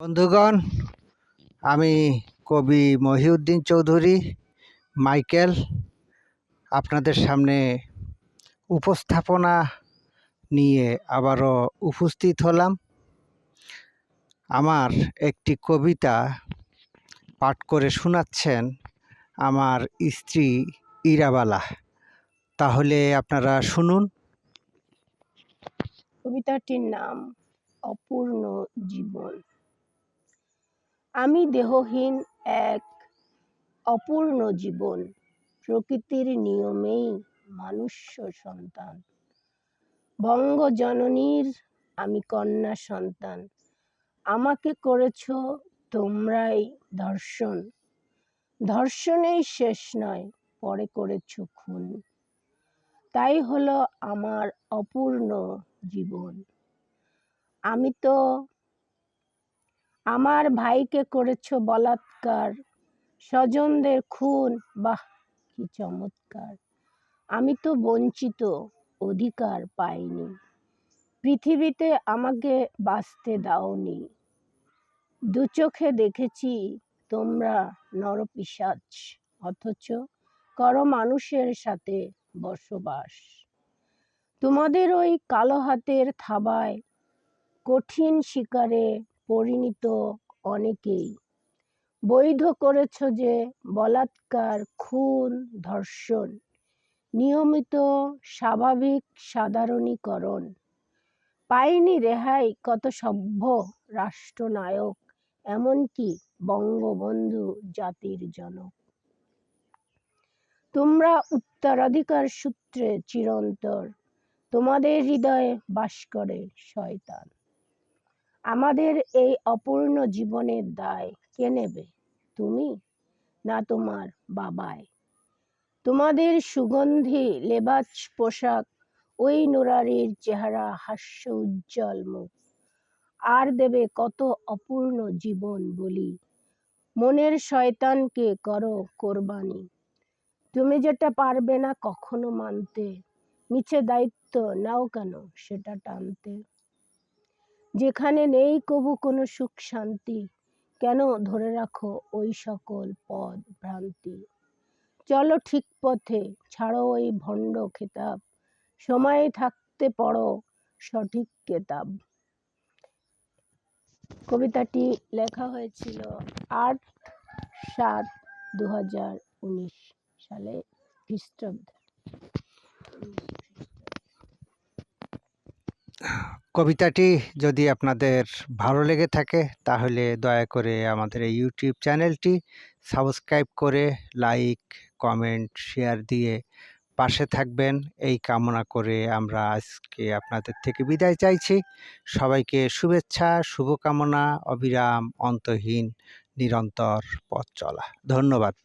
বন্ধুগণ, আমি কবি মহিউদ্দিন চৌধুরী, মাইকেল, আপনাদের সামনে উপস্থাপনা নিয়ে আবারও উপস্থিত হলাম। আমার একটি কবিতা পাঠ করে শোনাচ্ছেন আমার স্ত্রী ইরাবালা। তাহলে আপনারা শুনুন। কবিতাটির নাম, অপূর্ণ জীবন আমি দেহহীন এক অপূর্ণ জীবন, প্রকৃতির নিয়মেই মানুষ্য সন্তান। বঙ্গজননীর আমি কন্যা সন্তান। আমাকে করেছ তোমরাই ধর্ষণ ধর্ষণেই শেষ নয়, পরে করেছ খুন। তাই হলো আমার অপূর্ণ জীবন। আমি তো আমার ভাইকে করেছ বলাৎকার, স্বজনদের খুন। বাহ, কি চমৎকার। আমি তো বঞ্চিত, অধিকার পাইনি। পৃথিবীতে আমাকে বাঁচতে দাওনি। দু চোখে দেখেছি তোমরা নরপিসাচ অথচ করো মানুষের সাথে বসবাস। তোমাদের ওই কালো হাতের থাবায় কঠিন শিকারে পরিণত অনেকেই। বৈধ করেছ যে বলাৎকার খুন, ধর্ষণ। নিয়মিত স্বাভাবিক সাধারণীকরণ। পায়নি রেহাই কত সভ্য রাষ্ট্রনায়ক, এমনকি বঙ্গবন্ধু জাতির জনক। তোমরা উত্তরাধিকার সূত্রে চিরন্তর, তোমাদের হৃদয়ে বাস করে শয়তান। আমাদের এই অপূর্ণ জীবনের দায় কে নেবে? তুমি না তোমার বাবায় তোমাদের সুগন্ধি, লেবাজ, পোশাক, ওই নুরারির চেহারা হাস্য উজ্জ্বল মুখ। আর দেবে কত অপূর্ণ জীবন বলি। মনের শয়তানকে করো কোরবানি। তুমি যেটা পারবে না কখনো মানতে। মিছে দায়িত্ব নাও কেন সেটা টানতে। যেখানে নেই কবু কোনো সুখ শান্তি, কেন ধরে রাখো ওই সকল পদ ভ্রান্তি? চলো ঠিক পথে, ছাড়ো ওই ভণ্ড খেতাব, সময়ে থাকতে পড়ো সঠিক কেতাব। কবিতাটি লেখা হয়েছিল আট সাত দু সালে, খ্রিস্টাব্দে। কবিতাটি যদি আপনাদের ভালো লেগে থাকে, তাহলে দয়া করে আমাদের এই ইউটিউব চ্যানেলটি সাবস্ক্রাইব করে লাইক, কমেন্ট, শেয়ার দিয়ে পাশে থাকবেন। এই কামনা করে আমরা আজকে আপনাদের থেকে বিদায় চাইছি। সবাইকে শুভেচ্ছা, শুভকামনা, অবিরাম, অন্তহীন, নিরন্তর পথ চলা। ধন্যবাদ।